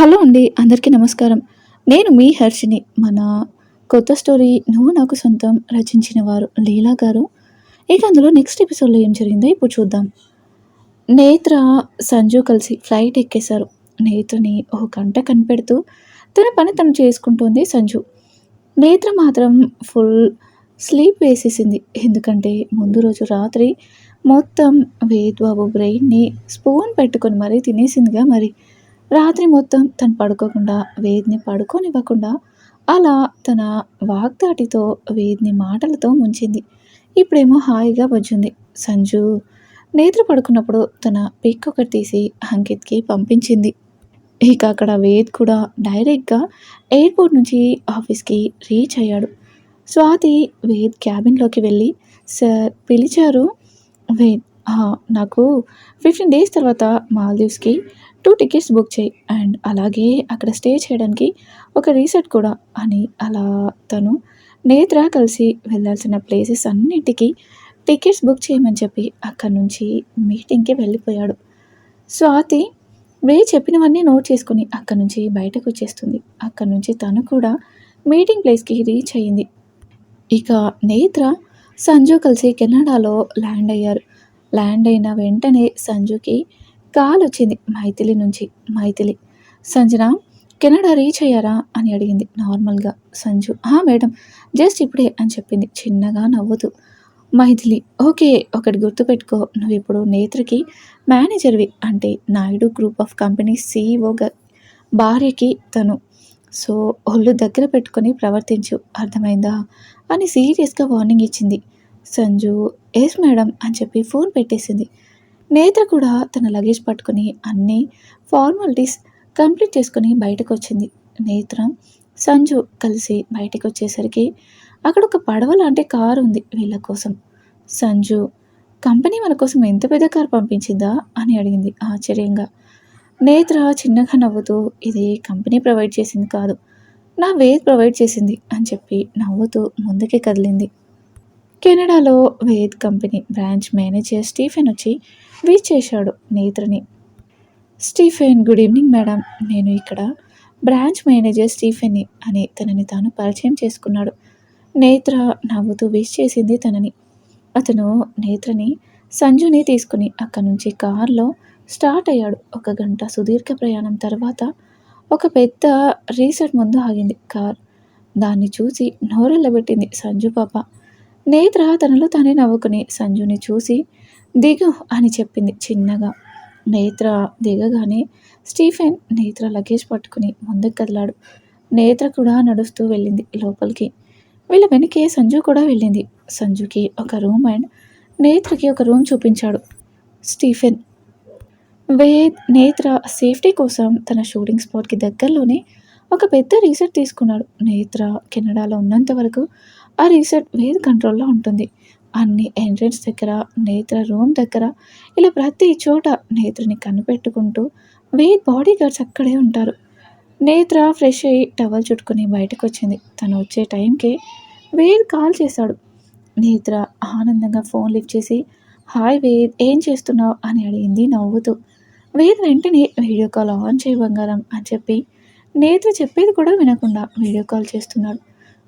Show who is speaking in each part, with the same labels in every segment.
Speaker 1: Hello అండి అందరికీ నమస్కారం. నేను మీ హర్షిని మన కొత్త స్టోరీ నువ్వు నాకు సొంతం రచించిన వారు లీలా గారు. ఇక అందులో నెక్స్ట్ ఎపిసోడ్లో ఏం జరిగిందో ఇప్పుడు చూద్దాం. నేత్ర సంజు కలిసి ఫ్లైట్ ఎక్కేశారు. నేత్రని ఒక గంట కనిపెడుతూ తన పని తను చేసుకుంటోంది సంజు. నేత్ర మాత్రం ఫుల్ స్లీప్ వేసేసింది. ఎందుకంటే ముందు రోజు రాత్రి మొత్తం వేద్బాబు బ్రెయిన్ని స్పూన్ పెట్టుకొని మరీ తినేసిందిగా మరి. రాత్రి మొత్తం తను పడుకోకుండా వేద్ని పడుకోనివ్వకుండా అలా తన వాగ్దాటితో వేద్ని మాటలతో ముంచింది. ఇప్పుడేమో హాయిగా వచ్చింది సంజు నేత్ర పడుకున్నప్పుడు తన పిక్ ఒకటి తీసి అంకిత్కి పంపించింది. ఇక అక్కడ వేద్ కూడా డైరెక్ట్గా ఎయిర్పోర్ట్ నుంచి ఆఫీస్కి రీచ్ అయ్యాడు. స్వాతి వేద్ క్యాబిన్లోకి వెళ్ళి సార్ పిలిచారు. వేద్ నాకు ఫిఫ్టీన్ డేస్ తర్వాత మాల్దీవ్స్కి టూ టికెట్స్ బుక్ చేయి. అండ్ అలాగే అక్కడ స్టే చేయడానికి ఒక రీసెట్ కూడా అని అలా తను నేత్ర కలిసి వెళ్ళాల్సిన ప్లేసెస్ అన్నిటికీ టికెట్స్ బుక్ చేయమని చెప్పి అక్కడి నుంచి మీటింగ్కి వెళ్ళిపోయాడు. స్వాతి వే చెప్పినవన్నీ నోట్ చేసుకుని అక్కడి నుంచి బయటకు వచ్చేస్తుంది. అక్కడి నుంచి తను కూడా మీటింగ్ ప్లేస్కి రీచ్ అయ్యింది ఇక నేత్ర సంజు కలిసి కెనడాలో ల్యాండ్ అయ్యారు. ల్యాండ్ అయిన వెంటనే సంజుకి కాల్ వచ్చింది మైథిలి నుంచి. మైథిలి సంజన కెనడా రీచ్ అయ్యారా? అని అడిగింది నార్మల్గా. సంజు మేడం జస్ట్ ఇప్పుడే అని చెప్పింది. చిన్నగా నవ్వుతూ మైథిలి ఓకే ఒకటి గుర్తుపెట్టుకో. నువ్వు ఇప్పుడు నేత్రకి మేనేజర్వి అంటే నాయుడు గ్రూప్ ఆఫ్ కంపెనీ సీఈఓగా. భార్యకి తను సో ఒళ్ళు దగ్గర పెట్టుకొని ప్రవర్తించు. అర్థమైందా? అని సీరియస్గా వార్నింగ్ ఇచ్చింది. సంజు ఎస్ మేడం అని చెప్పి ఫోన్ పెట్టేసింది. నేత్ర కూడా తన లగేజ్ పట్టుకుని అన్ని ఫార్మాలిటీస్ కంప్లీట్ చేసుకుని బయటకు వచ్చింది నేత్ర సంజు కలిసి బయటకు వచ్చేసరికి అక్కడ ఒక పడవ లాంటి కారు ఉంది వీళ్ళ కోసం. సంజు కంపెనీ మన కోసం ఎంత పెద్ద కారు పంపించిందా? అని అడిగింది ఆశ్చర్యంగా. నేత్ర చిన్నగా నవ్వుతూ ఇది కంపెనీ ప్రొవైడ్ చేసింది కాదు. నా వేద్ ప్రొవైడ్ చేసింది అని చెప్పి నవ్వుతూ ముందుకి కదిలింది. కెనడాలో Ved company branch manager Stephen వచ్చి వీచేశాడు చేశాడు నేత్రని. Stephen good evening madam. నేను ఇక్కడ బ్రాంచ్ మేనేజర్ స్టీఫెన్ని అని తనని తాను పరిచయం చేసుకున్నాడు. నేత్ర నవ్వుతూ విష్ చేసింది తనని. అతను నేత్రని సంజుని తీసుకుని అక్కడి నుంచి కారులో స్టార్ట్ అయ్యాడు. ఒక గంట సుదీర్ఘ ప్రయాణం తర్వాత ఒక పెద్ద రీసెట్ ముందు ఆగింది కార్. దాన్ని చూసి నోరెళ్ళబెట్టింది సంజు పాప. నేత్ర తనలో తానే నవ్వుకుని సంజుని చూసి దిగు అని చెప్పింది చిన్నగా. నేత్ర దిగగానే స్టీఫెన్ నేత్ర లగేజ్ పట్టుకుని ముందుకు కదిలాడు. నేత్ర కూడా నడుస్తూ వెళ్ళింది లోపలికి. వీళ్ళ వెనకే సంజు కూడా వెళ్ళింది. సంజుకి ఒక రూమ్ అండ్ నేత్రకి ఒక రూమ్ చూపించాడు స్టీఫెన్. వేద్ నేత్ర సేఫ్టీ కోసం తన షూటింగ్ స్పాట్కి దగ్గరలోనే ఒక పెద్ద రీసెట్ తీసుకున్నాడు. నేత్ర కెనడాలో ఉన్నంత వరకు ఆ రీసెట్ వేద్ కంట్రోల్లో ఉంటుంది. అన్ని ఎంట్రెన్స్ దగ్గర నేత్ర రూమ్ దగ్గర ఇలా ప్రతి చోట నేత్రని కనిపెట్టుకుంటూ వేద్ బాడీ గార్డ్స్ అక్కడే ఉంటారు. నేత్ర ఫ్రెష్ అయ్యి టవల్ చుట్టుకుని బయటకు వచ్చింది తను వచ్చే టైంకి వేద్ కాల్ చేశాడు. నేత్ర ఆనందంగా ఫోన్ లిఫ్ట్ చేసి హాయ్ వేద్ ఏం చేస్తున్నావు? అని అడిగింది నవ్వుతూ. వేద్ వెంటనే వీడియో కాల్ ఆన్ చేయబంగారం అని చెప్పి నేత్ర చెప్పేది కూడా వినకుండా వీడియో కాల్ చేస్తున్నాడు.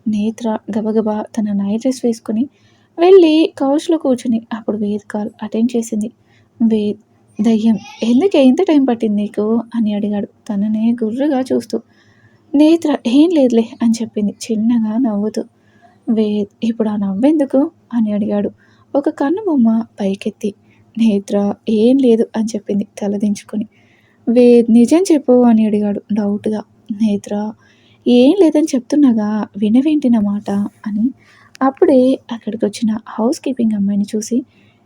Speaker 1: నేత్ర గబగబా తన నైట్ డ్రెస్ వేసుకుని వెళ్ళి కౌచ్లో కూర్చుని అప్పుడు వేద్ కాల్ అటెండ్ చేసింది. వేద్ దయ్యం ఎందుకు ఎంత టైం పట్టింది నీకు? అని అడిగాడు. తననే గుర్రుగా చూస్తూ నేత్ర ఏం లేదులే అని చెప్పింది చిన్నగా నవ్వుతూ. వేద్ ఇప్పుడు ఆ నవ్వెందుకు? అని అడిగాడు. ఒక కన్ను బొమ్మ పైకెత్తి నేత్ర ఏం లేదు అని చెప్పింది తలదించుకొని వేద్ నిజం చెప్పు అని అడిగాడు డౌట్గా. నేత్ర ఏం లేదని చెప్తున్నాగా వినవేంటి నా మాట? అని అప్పుడే అక్కడికి వచ్చిన హౌస్ కీపింగ్ అమ్మాయిని చూసి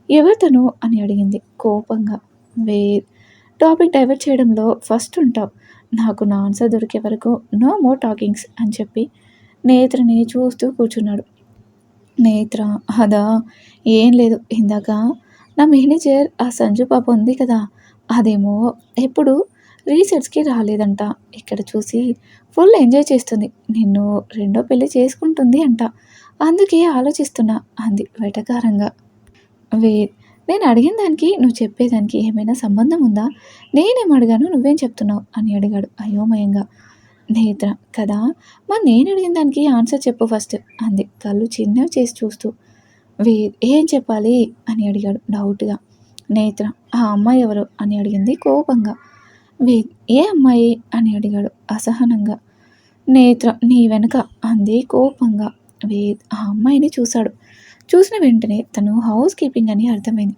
Speaker 1: ఎవరితను అని అడిగింది కోపంగా. వే టాపిక్ డైవర్ట్ చేయడంలో ఫస్ట్ ఉంటావు. నాకు నా ఆన్సర్ దొరికే వరకు నో మోర్ టాకింగ్స్ అని చెప్పి నేత్రని చూస్తూ కూర్చున్నాడు. నేత్ర అదా ఏం లేదు. ఇందాక నా మేనేజర్ ఆ సంజు పాప ఉంది కదా అదేమో ఎప్పుడు రీసెర్చ్కి రాలేదంట. ఇక్కడ చూసి ఫుల్ ఎంజాయ్ చేస్తుంది. నిన్ను రెండో పెళ్ళి చేసుకుంటుంది అంట. అందుకే ఆలోచిస్తున్నా అంది వెటకారంగా. వేద్ నేను అడిగిన దానికి నువ్వు చెప్పేదానికి ఏమైనా సంబంధం ఉందా? నేనేం అడిగాను నువ్వేం చెప్తున్నావు? అని అడిగాడు అయోమయంగా. నేత్ర కదా? మరి నేను అడిగిన దానికి ఆన్సర్ చెప్పు ఫస్ట్ అంది కళ్ళు చిన్నవి చేసి చూస్తూ. వేద్ ఏం చెప్పాలి? అని అడిగాడు డౌట్గా. నేత్ర ఆ అమ్మాయి ఎవరు? అని అడిగింది కోపంగా. వేద్ ఏ అమ్మాయి? అని అడిగాడు అసహనంగా. నేత్ర నీ వెనక అంది కోపంగా. వేద్ ఆ అమ్మాయిని చూశాడు. చూసిన వెంటనే తను హౌస్ కీపింగ్ అని అర్థమైంది.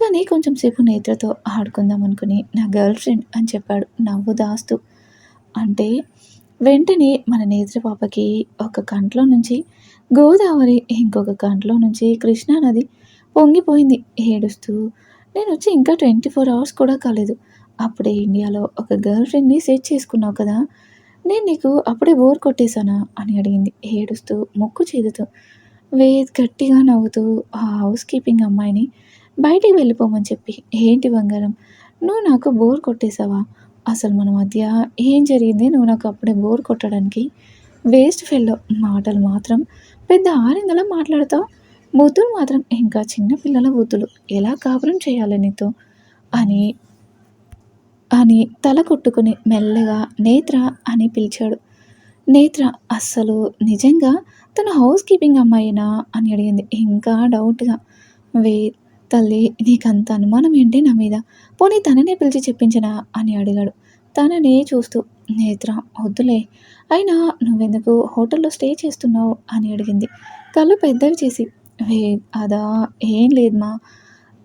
Speaker 1: కానీ కొంచెం సేపు నేత్రతో ఆడుకుందాం అనుకుని నా గర్ల్ ఫ్రెండ్ అని చెప్పాడు నవ్వు దాస్తూ. అంటే వెంటనే మన నేత్ర పాపకి ఒక కంట్లో నుంచి గోదావరి ఇంకొక కంట్లో నుంచి కృష్ణానది పొంగిపోయింది ఏడుస్తూ. నేను వచ్చి ఇంకా ట్వంటీ ఫోర్ అవర్స్ కూడా కాలేదు. అప్పుడే ఇండియాలో ఒక గర్ల్ ఫ్రెండ్ని సెట్ చేసుకున్నావు కదా. నేను నీకు అప్పుడే బోర్ కొట్టేశానా? అని అడిగింది. ఏడుస్తూ మొక్కు చేదుతూ వేద్ గట్టిగా నవ్వుతూ ఆ హౌస్ కీపింగ్ అమ్మాయిని బయటికి వెళ్ళిపోమని చెప్పి ఏంటి బంగారం? నువ్వు నాకు బోర్ కొట్టేశావా? అసలు మన మధ్య ఏం జరిగింది? నువ్వు నాకు అప్పుడే బోర్ కొట్టడానికి వేస్ట్ ఫెల్లో మాటలు మాత్రం పెద్ద ఆరిందలా మాట్లాడతావు. బూతులు మాత్రం ఇంకా చిన్న పిల్లల బూతులు. ఎలా కాపురం చేయాలి నీతో? అని అని తల కొట్టుకుని మెల్లగా నేత్ర అని పిలిచాడు. నేత్ర అస్సలు నిజంగా తను హౌస్ కీపింగ్ అమ్మాయినా అని అడిగింది. ఇంకా డౌట్గా వే తల్లి నీకంత అనుమానం ఏంటి నా మీద? పోనీ తననే పిలిచి చెప్పించనా? అని అడిగాడు. తననే చూస్తూ నేత్ర వద్దులే. అయినా నువ్వెందుకు హోటల్లో స్టే చేస్తున్నావు? అని అడిగింది. కళ్ళు పెద్దవి చేసి వే అదా ఏం లేదు మా.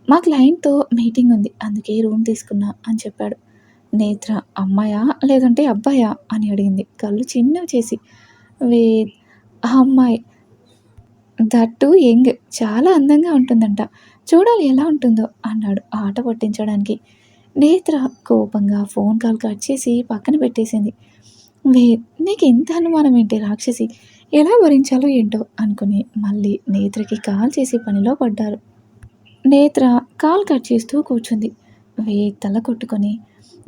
Speaker 1: మా క్లయింట్తో మీటింగ్ ఉంది. అందుకే రూమ్ తీసుకున్నా అని చెప్పాడు. నేత్ర అమ్మాయా లేదంటే అబ్బాయా అని అడిగింది. కళ్ళు చిన్నవి చేసి వే ఆ అమ్మాయి దట్టు యంగ్ చాలా అందంగా ఉంటుందంట. చూడాలి ఎలా ఉంటుందో అన్నాడు ఆట పట్టించడానికి. నేత్ర కోపంగా ఫోన్ కాల్ కట్ చేసి పక్కన పెట్టేసింది. వే నీకు ఇంత అనుమానం ఏంటి రాక్షసి? ఎలా భరించాలో ఏంటో అనుకుని మళ్ళీ నేత్రకి కాల్ చేసి పనిలో పడ్డారు. నేత్ర కాల్ కట్ చేస్తూ కూర్చుంది. వే తల కొట్టుకొని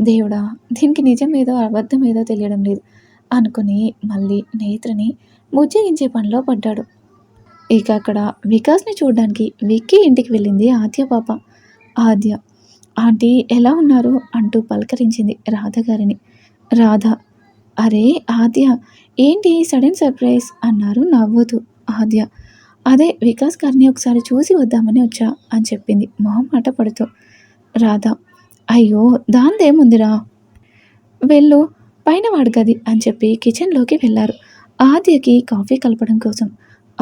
Speaker 1: దేవుడా దీనికి నిజం ఏదో అబద్ధం ఏదో తెలియడం లేదు. అనుకుని మళ్ళీ నేత్రని బుజ్జగించే పనిలో పడ్డాడు. ఇక అక్కడ వికాస్ని చూడడానికి విక్కీ ఇంటికి వెళ్ళింది ఆద్య పాప. ఆద్య ఆంటీ ఎలా ఉన్నారు? అంటూ పలకరించింది రాధ గారిని. రాధ అరే ఆద్య ఏంటి సడన్ సర్ప్రైజ్? అన్నారు నవ్వుతూ ఆద్య. అదే వికాస్ గారిని ఒకసారి చూసి వద్దామని వచ్చా అని చెప్పింది. మొహమాట పడుతూ రాధ అయ్యో దాందేముందిరా? వెళ్ళు పైన వాడుగది అని చెప్పి కిచెన్లోకి వెళ్ళారు. ఆద్యకి కాఫీ కలపడం కోసం.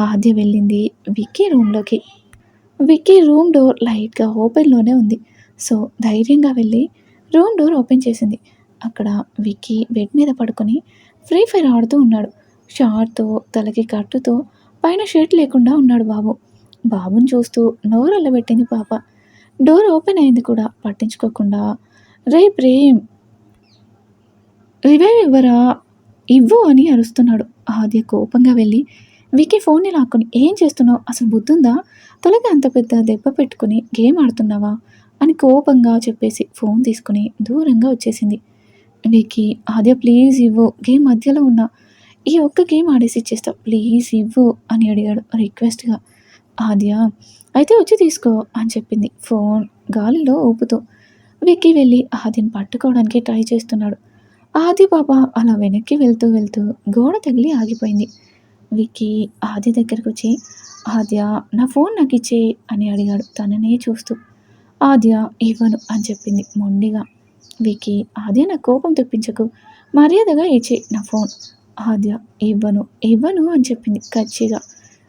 Speaker 1: ఆద్య వెళ్ళింది విక్కీ రూమ్లోకి. విక్కీ రూమ్ డోర్ లైట్గా ఓపెన్లోనే ఉంది. సో ధైర్యంగా వెళ్ళి రూమ్ డోర్ ఓపెన్ చేసింది. అక్కడ విక్కీ బెడ్ మీద పడుకొని ఫ్రీ ఫైర్ ఆడుతూ ఉన్నాడు. షార్ట్తో తలకి కట్టుతో పైన షర్ట్ లేకుండా ఉన్నాడు బాబు. బాబుని చూస్తూ నోరల్లబెట్టింది పాప. డోర్ ఓపెన్ అయింది కూడా. పట్టించుకోకుండా రే ప్రేమ్ రివైవ్ ఇవ్వరా? ఇవ్వు అని అరుస్తున్నాడు. ఆద్య కోపంగా వెళ్ళి వికీ ఫోన్ని లాక్కొని ఏం చేస్తున్నావు? అసలు బుద్ధుందా? తొలగి అంత పెద్ద దెబ్బ పెట్టుకుని గేమ్ ఆడుతున్నావా? అని కోపంగా చెప్పేసి ఫోన్ తీసుకుని దూరంగా వచ్చేసింది. వికీ ఆద్య ప్లీజ్ ఇవ్వు. గేమ్ మధ్యలో ఉన్నా. ఈ ఒక్క గేమ్ ఆడేసి ఇచ్చేస్తా. ప్లీజ్ ఇవ్వు అని అడిగాడు రిక్వెస్ట్గా. ఆద్య అయితే వచ్చి తీసుకో అని చెప్పింది. ఫోన్ గాలిలో ఊపుతూ. వెక్కి వెళ్ళి ఆదిని పట్టుకోవడానికి ట్రై చేస్తున్నాడు. ఆది పాప అలా వెనక్కి వెళ్తూ వెళ్తూ గోడ తగిలి ఆగిపోయింది. విక్కీ ఆది దగ్గరకు వచ్చి ఆద్య నా ఫోన్ నాకు ఇచ్చే అని అడిగాడు. తననే చూస్తూ. ఆద్య ఇవ్వను అని చెప్పింది మొండిగా. వికి ఆద్య నా కోపం తెప్పించకు. మర్యాదగా ఇచ్చే నా ఫోన్. ఆద్య ఇవ్వను ఇవ్వను అని చెప్పింది కచ్చిగా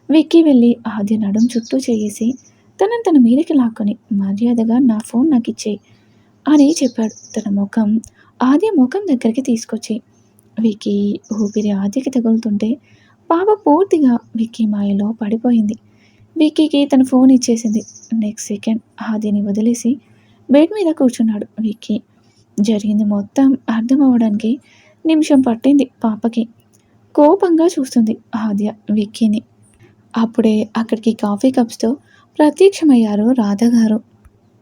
Speaker 1: విక్కీ వెళ్ళి ఆద్య నడుం చుట్టూ చేసి తనని తన మీదకి లాక్కొని మర్యాదగా నా ఫోన్ నాకు ఇచ్చేయి అని చెప్పాడు. తన ముఖం ఆద్య ముఖం దగ్గరికి తీసుకొచ్చి విక్కీ ఊపిరి ఆద్యకి తగులుతుంటే పాప పూర్తిగా విక్కీ మాయలో పడిపోయింది. విక్కీకి తన ఫోన్ ఇచ్చేసింది. నెక్స్ట్ సెకండ్ ఆదిని వదిలేసి బెడ్ మీద కూర్చున్నాడు విక్కీ. జరిగింది మొత్తం అర్థం అవ్వడానికి నిమిషం పట్టింది పాపకి. కోపంగా చూస్తుంది ఆద్య విక్కీని. అప్పుడే అక్కడికి కాఫీ కప్స్తో ప్రత్యక్షమయ్యారు రాధగారు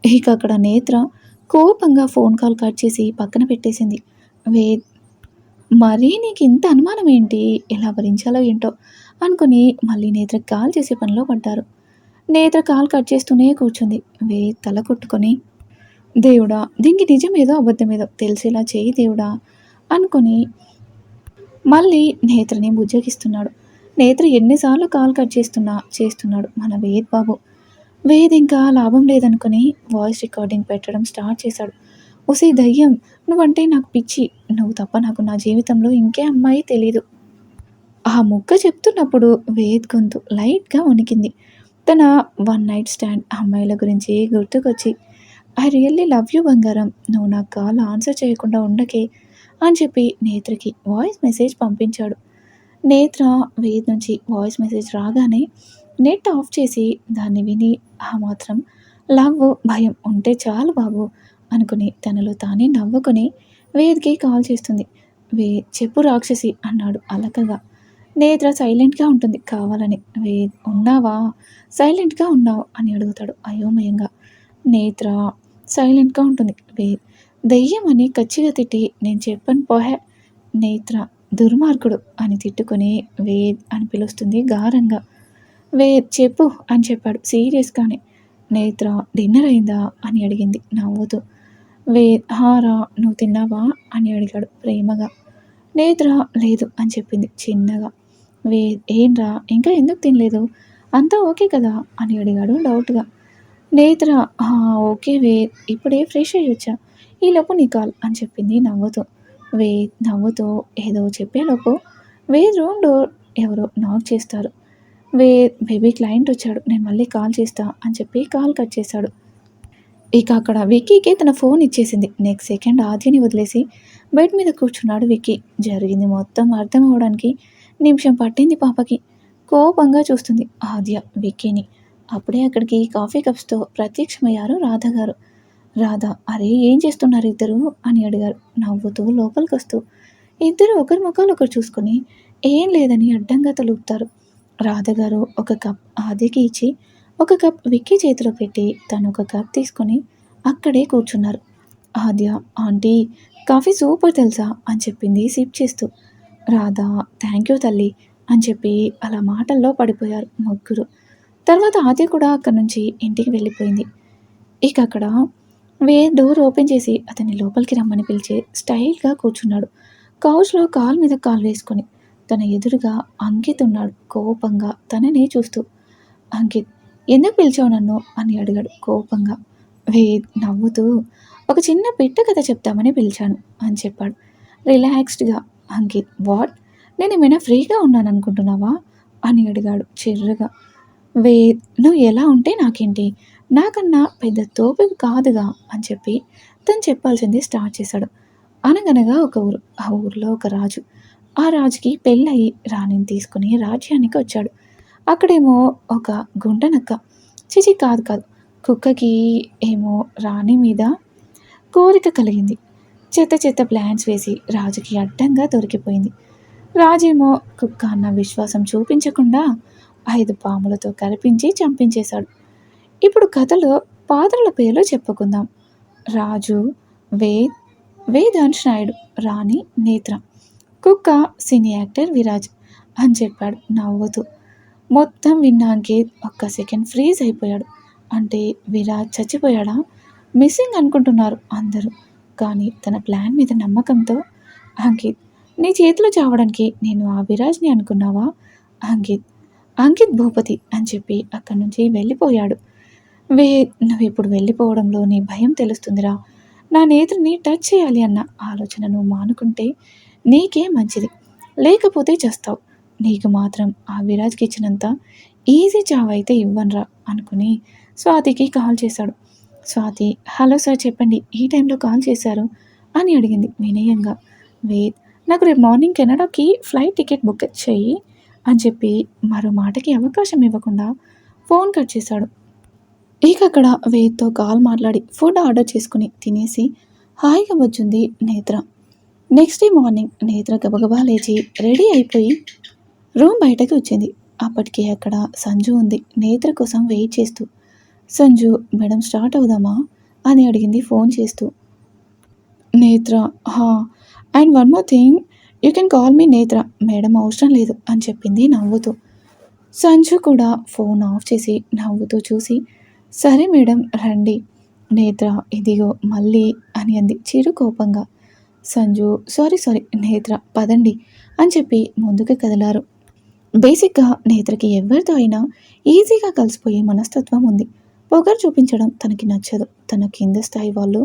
Speaker 1: ఇక అక్కడ నేత్ర కోపంగా ఫోన్ కాల్ కట్ చేసి పక్కన పెట్టేసింది. వే మరీ నీకు ఇంత అనుమానం ఏంటి? ఎలా భరించాలో ఏంటో? అనుకుని మళ్ళీ నేత్ర కాల్ చేసే పనిలో పడ్డారు. నేత్ర కాల్ కట్ చేస్తూనే కూర్చుంది. వే తల కొట్టుకొని. దేవుడా దీనికి నిజమేదో అబద్ధమేదో తెలిసేలా చేయి దేవుడా. అనుకొని మళ్ళీ నేత్రని బుజ్జగిస్తున్నాడు. నేత్ర ఎన్నిసార్లు కాల్ కట్ చేస్తున్నా చేస్తున్నాడు మన వేద్ బాబు. వేద్ ఇంకా లాభం లేదనుకుని వాయిస్ రికార్డింగ్ పెట్టడం స్టార్ట్ చేశాడు. ఒసే దయ్యం నువ్వంటే నాకు పిచ్చి. నువ్వు తప్ప నాకు నా జీవితంలో ఇంకే అమ్మాయి తెలీదు. ఆ ముక్క చెప్తున్నప్పుడు వేద్ గొంతు లైట్గా వణికింది. తన వన్ నైట్ స్టాండ్ అమ్మాయిల గురించి గుర్తుకొచ్చి ఐ రియల్లీ లవ్ యూ బంగారం. నువ్వు నాకు కాల్ ఆన్సర్ చేయకుండా ఉండకే అని చెప్పి నేత్రకి వాయిస్ మెసేజ్ పంపించాడు. నేత్ర వేద్ నుంచి వాయిస్ మెసేజ్ రాగానే నెట్ ఆఫ్ చేసి దాన్ని విని ఆ మాత్రం లవ్ భయం ఉంటే చాలు బాబు అనుకుని తనలో తానే నవ్వుకుని వేద్కి కాల్ చేస్తుంది. వే చెప్పు రాక్షసి అన్నాడు అలకగా. నేత్ర సైలెంట్గా ఉంటుంది కావాలని. వేద్ ఉన్నావా? సైలెంట్గా ఉన్నావు అని అడుగుతాడు అయోమయంగా. నేత్ర సైలెంట్గా ఉంటుంది. వేద్ దెయ్యం అని కచ్చిగా తిట్టి నేను చెప్పను పోహే. నేత్ర దుర్మార్గుడు అని తిట్టుకుని వేద్ అని పిలుస్తుంది గారంగా. వేద్ చెప్పు అని చెప్పాడు. సీరియస్గానే నేత్ర డిన్నర్ అయిందా అని అడిగింది నవ్వుతూ. వేద్ హారా నువ్వు తిన్నావా అని అడిగాడు ప్రేమగా. నేత్ర లేదు అని చెప్పింది చిన్నగా. వేద్ ఏంరా ఇంకా ఎందుకు తినలేదు? అంతా ఓకే కదా అని అడిగాడు డౌట్గా. నేత్ర ఓకే వేద్ ఇప్పుడే ఫ్రెష్ అయ్యొచ్చా ఈలోపు నీ కాల్ అని చెప్పింది నవ్వుతూ. వేద్ నవ్వుతూ ఏదో చెప్పేలోపు వేద్ రూమ్ డోర్ ఎవరో నాక్ చేస్తారు. వేద్ బేబీ క్లయింట్ వచ్చాడు. నేను మళ్ళీ కాల్ చేస్తా అని చెప్పి కాల్ కట్ చేశాడు. ఇక అక్కడ విక్కీకి తన ఫోన్ ఇచ్చేసింది. నెక్స్ట్ సెకండ్ ఆద్యని వదిలేసి బెడ్ మీద కూర్చున్నాడు విక్కీ. జరిగింది మొత్తం అర్థం అవడానికి నిమిషం పట్టింది పాపకి. కోపంగా చూస్తుంది ఆద్య విక్కీని. అప్పుడే అక్కడికి కాఫీ కప్స్తో ప్రత్యక్షమయ్యారు రాధ గారు రాధ అరే ఏం చేస్తున్నారు ఇద్దరు? అని అడిగారు. నవ్వుతూ లోపలికి వస్తూ ఇద్దరు ఒకరి ముఖాలు ఒకరు చూసుకొని ఏం లేదని అడ్డంగా తలుపుతారు. రాధగారు ఒక కప్ ఆదికి ఇచ్చి ఒక కప్ విక్కీ చేతిలో పెట్టి తను ఒక కప్ తీసుకొని అక్కడే కూర్చున్నారు. ఆద్య ఆంటీ కాఫీ సూపర్ తెలుసా? అని చెప్పింది సిప్ చేస్తూ. రాధా థ్యాంక్ యూ తల్లి అని చెప్పి అలా మాటల్లో పడిపోయారు ముగ్గురు. తర్వాత ఆద్య కూడా అక్కడి నుంచి ఇంటికి వెళ్ళిపోయింది. ఇక అక్కడ వే డోర్ ఓపెన్ చేసి అతన్ని లోపలికి రమ్మని పిలిచి స్టైల్గా కూర్చున్నాడు. కౌచ్లో కాల్ మీద కాల్ వేసుకొని తన ఎదురుగా అంకిత్ ఉన్నాడు. కోపంగా తననే చూస్తూ అంకిత్ ఎందుకు పిలిచావు నన్ను? అని అడిగాడు కోపంగా. వే నవ్వుతూ ఒక చిన్న పిట్ట కథ చెప్తామని పిలిచాను అని చెప్పాడు. రిలాక్స్డ్గా అంకిత్ వాట్? నేను ఏమైనా ఫ్రీగా ఉన్నాను అనుకుంటున్నావా అని అడిగాడు చిర్రగా. వే నువ్వు ఎలా ఉంటే నాకేంటి? నాకన్నా పెద్ద తోపు కాదుగా అని చెప్పి తను చెప్పాల్సింది స్టార్ట్ చేశాడు. అనగనగా ఒక ఊరు ఆ ఊరిలో ఒక రాజు. ఆ రాజుకి పెళ్ళయి రాణిని తీసుకుని రాజ్యానికి వచ్చాడు. అక్కడేమో ఒక గుండనక్క చిచి కాదు కాదు కుక్కకి ఏమో రాణి మీద కోరిక కలిగింది. చెత్త చెత్త ప్లాన్స్ వేసి రాజుకి అడ్డంగా దొరికిపోయింది. రాజేమో కుక్క అన్న విశ్వాసం చూపించకుండా ఐదు పాములతో కరిపించి చంపించేశాడు. ఇప్పుడు కథలో పాత్రల పేర్లు చెప్పుకుందాం. రాజు వేద్ వేదాంశ్ నాయుడు రాణి నేత్ర. కుక్క సినీ యాక్టర్ విరాజ్ అని చెప్పాడు. నవ్వుతూ. మొత్తం విన్నాకే ఒక్క సెకండ్ ఫ్రీజ్ అయిపోయాడు. అంటే విరాజ్ చచ్చిపోయాడా? మిస్సింగ్ అనుకుంటున్నారు అందరూ. కానీ తన ప్లాన్ మీద నమ్మకంతో అంకిత్ నీ చేతిలో చావడానికి నేను ఆ విరాజ్ని అనుకున్నావా? అంకిత్ అంకిత్ భూపతి అని చెప్పి అక్కడి నుంచి వెళ్ళిపోయాడు. వే నువ్వు ఇప్పుడు వెళ్ళిపోవడంలో నీ భయం తెలుస్తుందిరా. నా నేత్రని టచ్ చేయాలి అన్న ఆలోచనను మానుకుంటే నీకే మంచిది. లేకపోతే చేస్తావు. నీకు మాత్రం ఆ విరాజ్కి ఇచ్చినంత ఈజీ జాబ్ అయితే ఇవ్వనరా అనుకుని స్వాతికి కాల్ చేశాడు. స్వాతి హలో సార్ చెప్పండి. ఈ టైంలో కాల్ చేశారు? అని అడిగింది వినయంగా. వేద్ నాకు రేపు మార్నింగ్ కెనడాకి ఫ్లైట్ టికెట్ బుక్ చేయి అని చెప్పి మరో మాటకి అవకాశం ఇవ్వకుండా ఫోన్ కట్ చేశాడు. ఇక అక్కడ వేయితో కాల్ మాట్లాడి ఫుడ్ ఆర్డర్ చేసుకుని తినేసి హాయిగా వచ్చింది నేత్ర. నెక్స్ట్ డే మార్నింగ్ నేత్ర గబగబా లేచి రెడీ అయిపోయి రూమ్ బయటకు వచ్చింది. అప్పటికే అక్కడ సంజు ఉంది. నేత్ర కోసం వెయిట్ చేస్తూ సంజు మేడం స్టార్ట్ అవుదామా? అని అడిగింది ఫోన్ చేస్తూ. నేత్ర హా and one more thing you can call me Netra. Madam అవసరం లేదు అని చెప్పింది నవ్వుతూ. సంజు కూడా ఫోన్ ఆఫ్ చేసి నవ్వుతూ చూసి సరే మేడం రండి. నేత్ర ఇదిగో మళ్ళీ అని అంది. చిరు కోపంగా. సంజు సారీ సారీ నేత్ర పదండి అని చెప్పి ముందుకు కదిలారు. బేసిక్గా నేత్రకి ఎవరితో అయినా ఈజీగా కలిసిపోయే మనస్తత్వం ఉంది. పొగరు చూపించడం తనకి నచ్చదు. తన కింద స్థాయి వాళ్ళు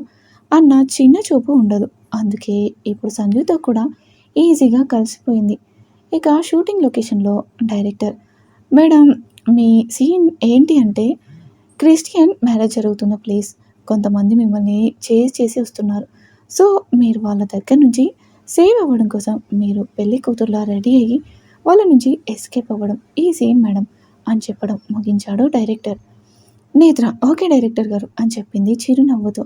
Speaker 1: అన్న చిన్న చూపు ఉండదు. అందుకే ఇప్పుడు సంజుతో కూడా ఈజీగా కలిసిపోయింది. ఇక షూటింగ్ లొకేషన్లో డైరెక్టర్ మేడం మీ సీన్ ఏంటి అంటే క్రిస్టియన్ మ్యారేజ్ జరుగుతున్న ప్లేస్. కొంతమంది మిమ్మల్ని చేజ్ చేసి వస్తున్నారు. సో మీరు వాళ్ళ దగ్గర నుంచి సేవ్ అవ్వడం కోసం మీరు పెళ్ళి కూతురులా రెడీ అయ్యి వాళ్ళ నుంచి ఎస్కేప్ అవ్వడం ఈ మేడం అని చెప్పడం ముగించాడు డైరెక్టర్. నేత్ర ఓకే డైరెక్టర్ గారు అని చెప్పింది చిరునవ్వుతో.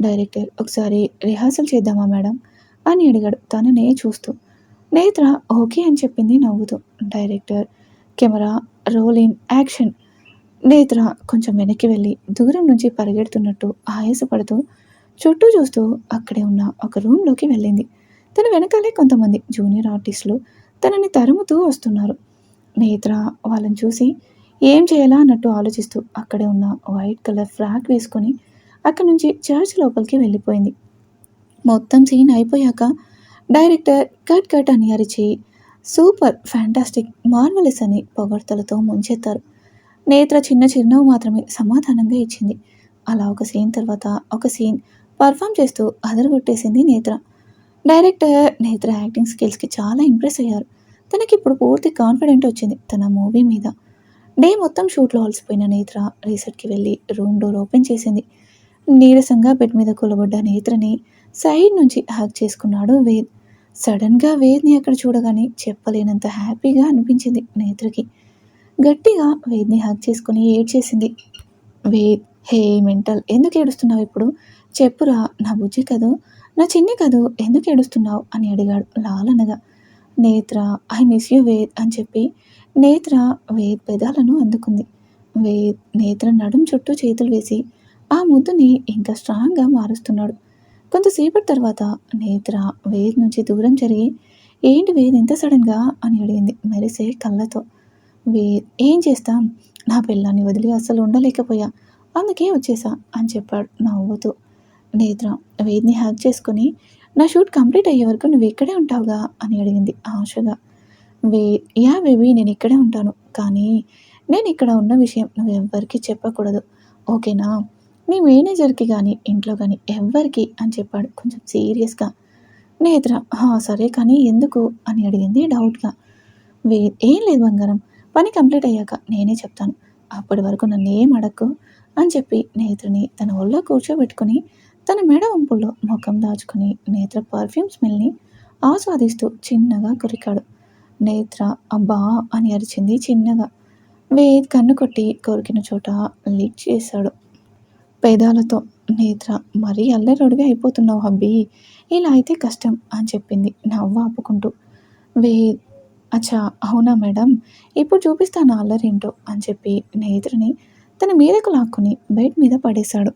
Speaker 1: డైరెక్టర్ ఒకసారి రిహార్సల్ చేద్దామా మేడం? అని అడిగాడు తననే చూస్తూ. నేత్ర ఓకే అని చెప్పింది నవ్వుతూ. Director camera roll in action Netra కొంచెం వెనక్కి వెళ్ళి దూరం నుంచి పరిగెడుతున్నట్టు ఆయాసపడుతూ చుట్టూ చూస్తూ అక్కడే ఉన్న ఒక రూమ్లోకి వెళ్ళింది. తన వెనకాలే కొంతమంది జూనియర్ ఆర్టిస్టులు తనని తరుముతూ వస్తున్నారు. నేత్ర వాళ్ళని చూసి ఏం చేయాలా అన్నట్టు ఆలోచిస్తూ అక్కడే ఉన్న వైట్ కలర్ ఫ్రాక్ వేసుకొని అక్కడి నుంచి చర్చ్ లోపలికి వెళ్ళిపోయింది. మొత్తం సీన్ అయిపోయాక డైరెక్టర్ కట్ కట్ అని అరిచి సూపర్ ఫ్యాంటాస్టిక్ మార్వలెస్ అని పొగడ్తలతో ముంచెత్తారు. నేత్ర చిన్న చిరునవ్వు మాత్రమే సమాధానంగా ఇచ్చింది. అలా ఒక సీన్ తర్వాత ఒక సీన్ పర్ఫామ్ చేస్తూ అదరగొట్టేసింది నేత్ర. డైరెక్టర్ నేత్ర యాక్టింగ్ స్కిల్స్కి చాలా ఇంప్రెస్ అయ్యారు. తనకి ఇప్పుడు పూర్తి కాన్ఫిడెంట్ వచ్చింది తన మూవీ మీద. డే మొత్తం షూట్లో అలసిపోయిన నేత్ర రీసెట్కి వెళ్ళి రూమ్ డోర్ ఓపెన్ చేసింది. నీరసంగా బెడ్ మీద కూలబడ్డ నేత్రని సైడ్ నుంచి హ్యాక్ చేసుకున్నాడు వేద్. సడన్గా వేద్ని అక్కడ చూడగానే చెప్పలేనంత హ్యాపీగా అనిపించింది నేత్రకి. గట్టిగా వేద్ని హక్ చేసుకుని ఏడ్చేసింది. వేద్ హే మెంటల్ ఎందుకు ఏడుస్తున్నావు ఇప్పుడు? చెప్పురా నా బుజ్జి కదూ? నా చిన్ని కదూ? ఎందుకు ఏడుస్తున్నావు? అని అడిగాడు లాలనగా. నేత్ర ఐ మిస్ యూ వేద్ అని చెప్పి నేత్ర వేద్ పెదాలను అందుకుంది. వేద్ నేత్ర నడుం చుట్టూ చేతులు వేసి ఆ ముద్దుని ఇంకా స్ట్రాంగ్గా మారుస్తున్నాడు. కొంతసేపటి తర్వాత నేత్ర వేద్ నుంచి దూరం జరిగి ఏంటి వేద్ ఇంత సడన్గా అని అడిగింది మెరిసే కళ్ళతో. వే ఏం చేస్తాం? నా పిల్లాన్ని వదిలి అస్సలు ఉండలేకపోయా. అందుకే వచ్చేసా అని చెప్పాడు నవ్వుతూ. నేత్ర వేద్ని హ్యాక్ చేసుకుని నా షూట్ కంప్లీట్ అయ్యే వరకు నువ్వు ఇక్కడే ఉంటావుగా? అని అడిగింది ఆశగా. వే యా బేబీ నేను ఇక్కడే ఉంటాను. కానీ నేను ఇక్కడ ఉన్న విషయం నువ్వు ఎవ్వరికీ చెప్పకూడదు. ఓకేనా? నీ మేనేజర్కి కానీ ఇంట్లో కానీ ఎవ్వరికి అని చెప్పాడు కొంచెం సీరియస్గా. నేత్ర సరే కానీ ఎందుకు? అని అడిగింది డౌట్గా. వే ఏం లేదు బంగారం. పని కంప్లీట్ అయ్యాక నేనే చెప్తాను. అప్పటి వరకు నన్ను ఏం అడక్కు? అని చెప్పి నేత్రని తన ఒళ్ళో కూర్చోబెట్టుకుని తన మెడ వంపుల్లో ముఖం దాచుకుని నేత్ర పర్ఫ్యూమ్ స్మెల్ని ఆస్వాదిస్తూ చిన్నగా కొరికాడు. నేత్ర అబ్బా అని అరిచింది చిన్నగా. వేద్ కన్ను కొట్టి కొరికిన చోట లీక్ చేశాడు. పేదాలతో నేత్ర మరీ అల్లరొడిగా అయిపోతున్నావు హబ్బీ. ఇలా అయితే కష్టం అని చెప్పింది నవ్వు ఆపుకుంటూ. వేద్ అచ్చా అవునా మేడం? ఇప్పుడు చూపిస్తాను అల్లరేంటో అని చెప్పి నేత్రని తన మీదకు లాక్కుని బెడ్ మీద పడేశాడు.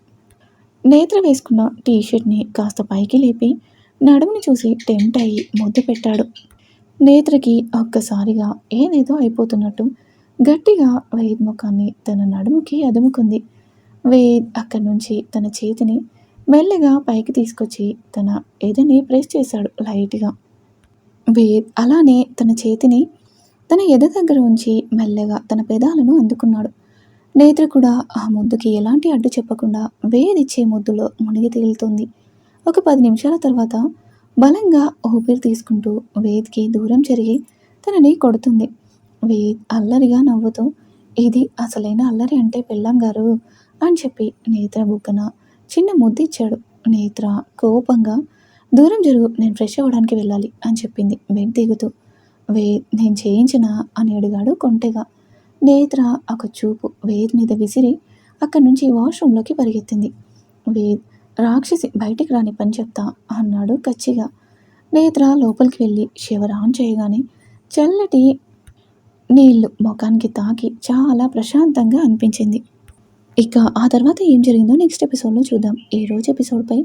Speaker 1: నేత్ర వేసుకున్న టీ షర్ట్ని కాస్త పైకి లేపి నడుముని చూసి టెంట్ అయ్యి ముద్దు పెట్టాడు. నేత్రకి ఒక్కసారిగా ఏదేదో అయిపోతున్నట్టు గట్టిగా వేద్ ముఖాన్ని తన నడుముకి అదుముకుంది. వేద్ అక్కడి నుంచి తన చేతిని మెల్లగా పైకి తీసుకొచ్చి తన ఎదని ప్రెస్ చేశాడు లైట్గా. వేద్ అలానే తన చేతిని తన ఎద దగ్గర ఉంచి మెల్లగా తన పెదాలను అందుకున్నాడు. నేత్ర కూడా ఆ ముద్దుకి ఎలాంటి అడ్డు చెప్పకుండా వేదిచ్చే ముద్దులో మునిగి తేలుతుంది. ఒక పది నిమిషాల తర్వాత బలంగా ఊపిరి తీసుకుంటూ వేద్కి దూరం జరిగి తనని కొడుతుంది. వేద్ అల్లరిగా నవ్వుతూ ఇది అసలైన అల్లరి అంటే పెళ్ళాం గారు అని చెప్పి నేత్ర బుగ్గన చిన్న ముద్దు ఇచ్చాడు. నేత్ర కోపంగా దూరం జరుగు నేను ఫ్రెష్ అవ్వడానికి వెళ్ళాలి అని చెప్పింది. బెడ్ దిగుతూ వే నేను చేయించినా అని అడిగాడు కొంటెగా. నేత్ర ఒక చూపు వేద్ మీద విసిరి అక్కడి నుంచి వాష్రూమ్లోకి పరిగెత్తింది. వేద్ రాక్షసి బయటికి రాని పని చెప్తా అన్నాడు కచ్చిగా. నేత్ర లోపలికి వెళ్ళి షవర్ ఆన్ చేయగానే చల్లటి నీళ్ళు ముఖానికి తాకి చాలా ప్రశాంతంగా అనిపించింది. ఇక ఆ తర్వాత ఏం జరిగిందో నెక్స్ట్ ఎపిసోడ్లో చూద్దాం. ఈ రోజు ఎపిసోడ్పై